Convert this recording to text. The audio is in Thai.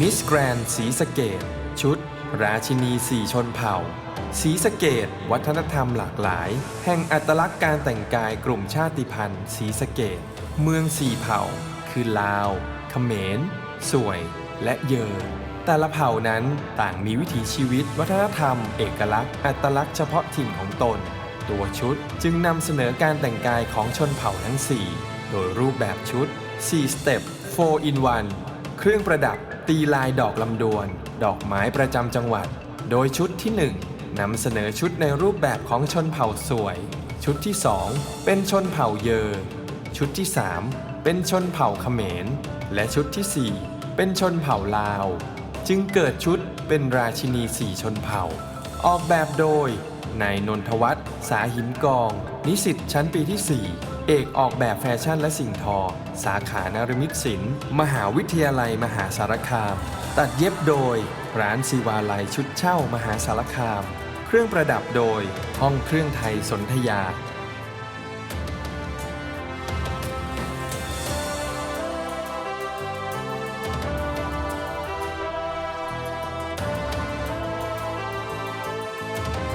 มิสแกรนสีสเกต ชุด ราชินีสี่ชนเผ่า สีสเกต วัฒนธรรมหลากหลาย แห่งอัตลักษณ์การแต่งกายกลุ่มชาติพันธุ์ สีสเกต เมืองสี่เผ่า คือลาวเขมรสวย และเยอ แต่ละเผ่านั้นต่างมีวิถีชีวิต วัฒนธรรม เอกลักษณ์ อัตลักษณ์เฉพาะถิ่นของตน ตัวชุดจึงนำเสนอการแต่งกายของชนเผ่าทั้ง 4 โดยรูปแบบชุด4สเต็ป4 in 1 เครื่องประดับ ตีลายดอกลำดวน ดอกไม้ประจำจังหวัด โดยชุดที่ 1นำเสนอชุดในรูปแบบของชนเผ่าสวย ชุดที่ 2 เป็นชนเผ่าเยอ ชุดที่ 3 เป็นชนเผ่าเขมร และชุดทีสี่4 เป็นชนเผ่าลาว จึงเกิดชุดเป็นราชินีสี่ชนเผ่า ออกแบบโดยนายนนทวัฒน์สาหินกอง นิสิตชั้นปีที่ 4 เอกออกแบบแฟชั่นและสิ่งทอ สาขานารมิตศิลป์มหาวิทยาลัยมหาสารคาม ตัดเย็บโดย ร้านศิวาลัยชุดเช่ามหาสารคาม เครื่องประดับโดย ห้องเครื่องไทยสนธยา